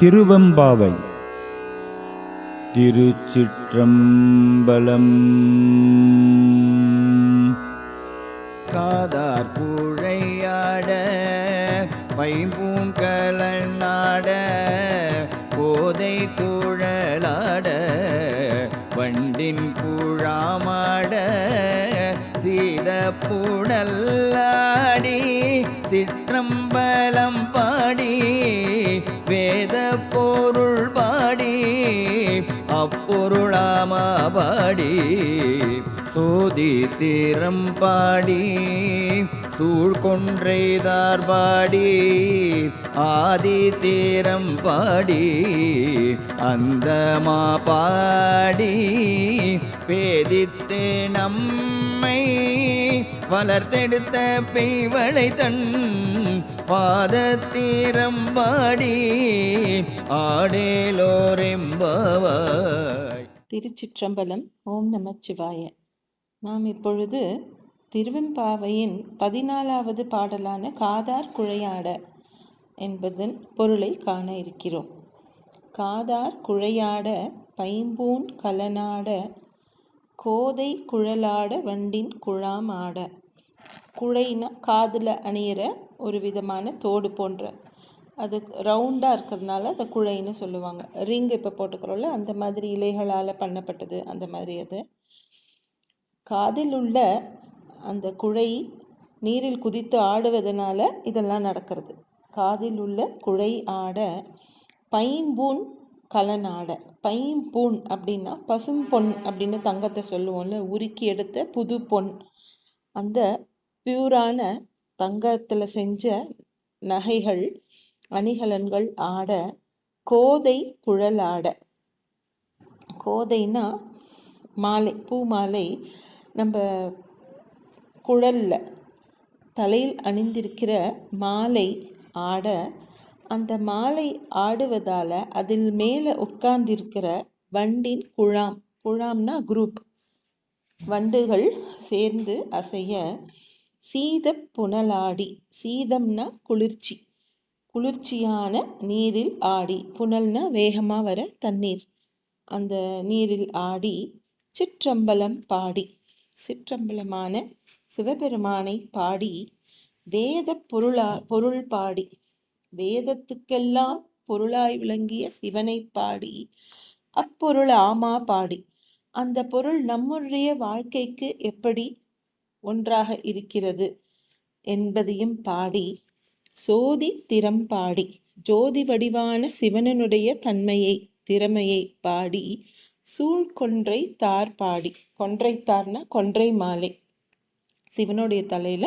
திருவெம்பாவை. திருச்சிற்றம்பலம். காதார் கூழையாட பைம்பூங்கலனாட கோதை கூழலாட வண்டின் கூழாமாட சீத புடல்லாடி சிற்றம்பலம் பாடி வேத பொருள் பாடி அப்பொருளாமாபாடி சோதி தீரம் பாடி சூழ்கொன்றைதார் பாடி ஆதி தீரம் பாடி அந்தமா பாடி பேதித்தே நம்மை வளர்த்தெடுத்த பெய்வளை தன் பாதத்தீரம் பாடி ஆடேலோரெம்பவாய். திருச்சிற்றம்பலம் ஓம் நமச்சிவாய நாம் இப்பொழுது திருவெம்பாவையின் பதினாலாவது பாடலான காதார் குழையாட என்பதன் பொருளை காண இருக்கிறோம். காதார் குழையாட பைம்பூன் கலனாட கோதை குழலாட வண்டின் குழாம் ஆட. குழைனா காதில் அணியிற ஒரு விதமான தோடு போன்ற. அது ரவுண்டாக இருக்கிறதுனால அதை குழைன்னு சொல்லுவாங்க. ரிங் இப்போ போட்டுக்கிறோம்ல அந்த மாதிரி இலைகளால் பண்ணப்பட்டது அந்த மாதிரி அது. காதில் உள்ள அந்த குழை நீரில் குதித்து ஆடுவதனால இதெல்லாம் நடக்கிறது. காதில் உள்ள குழை ஆட பைம்பூன் கலனாட பைம்பூன் அப்படின்னா பசும் பொன் அப்படின்னு தங்கத்தை சொல்லுவோம்ல உருக்கி எடுத்த புது பொன். அந்த பியூரான தங்கத்தில் செஞ்ச நகைகள் அணிகலன்கள் ஆட கோதை குழல் ஆட கோதைனா மாலை பூ மாலை நம்ம குழல்ல தலையில் அணிந்திருக்கிற மாலை ஆட அந்த மாலை ஆடுவதால் அதில் மேலே உட்கார்ந்திருக்கிற வண்டின் குழாம் குழாம்னா குரூப். வண்டுகள் சேர்ந்து அசைய சீத புனலாடி சீதம்னா குளிர்ச்சி குளிர்ச்சியான நீரில் ஆடி புனல்னா வேகமாக வர தண்ணீர். அந்த நீரில் ஆடி சிற்றம்பலம் பாடி சிற்றம்பலமான சிவபெருமானை பாடி வேத பொருளா பொருள் பாடி வேதத்துக்கெல்லாம் பொருளாய் விளங்கிய சிவனை பாடி அப்பொருள் ஆமா பாடி. அந்த பொருள் நம்முடைய வாழ்க்கைக்கு எப்படி ஒன்றாக இருக்கிறது என்பதையும் பாடி சோதி திறம் பாடி ஜோதி வடிவான சிவனனுடைய தன்மையை திறமையை பாடி சூழ் கொன்றை தார் பாடி. கொன்றை தார்னா கொன்றை மாலை. சிவனுடைய தலையில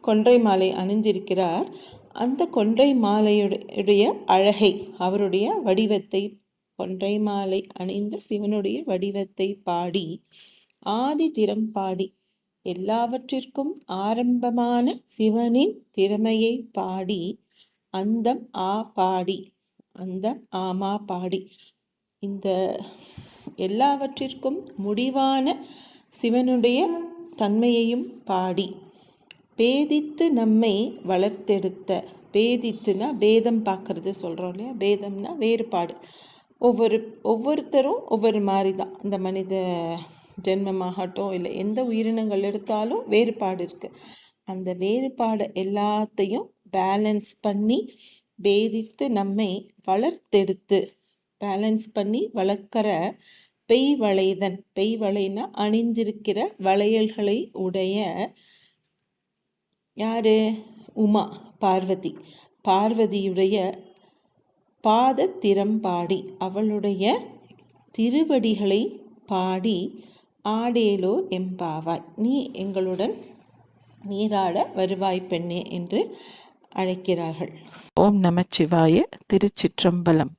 கொன்றை மாலை அணிந்திருக்கிறார். அந்த கொன்றை மாலையுடைய அழகை அவருடைய வடிவத்தை கொன்றை மாலை அணிந்த சிவனுடைய வடிவத்தை பாடி ஆதி திறம் பாடி எல்லாவற்றிற்கும் ஆரம்பமான சிவனின் திறமையை பாடி அந்தம் ஆ பாடி அந்த ஆமா பாடி. இந்த எல்லாவற்றிற்கும் முடிவான சிவனுடைய தன்மையையும் பாடி. பேதித்து நம்மை வளர்த்தெடுத்த. பேதித்துனா பேதம் பார்க்கறது சொல்கிறோம் இல்லையா? பேதம்னா வேறுபாடு. ஒவ்வொரு ஒவ்வொருத்தரும் ஒவ்வொரு மாதிரி தான் இந்த மனித ஜென்மமாகட்டும் இல்லை எந்த உயிரினங்கள் எடுத்தாலும் வேறுபாடு இருக்குது அந்த வேறுபாடு எல்லாத்தையும் பேலன்ஸ் பண்ணி பேதித்து நம்மை வளர்த்தெடுத்து பேலன்ஸ் பண்ணி வளர்க்குற பெய் வளைதன். பெய் வளைனா அணிந்திருக்கிற வளையல்களை உடைய யார்? உமா பார்வதி. பார்வதியுடைய பாத திறம்பாடி அவளுடைய திருவடிகளை பாடி ஆடேலோ எம்பாவாய் நீ எங்களுடன் நீராட வருவாய் பெண்ணே என்று அழைக்கிறார்கள். ஓம் நமச்சிவாய திருச்சிற்றம்பலம்.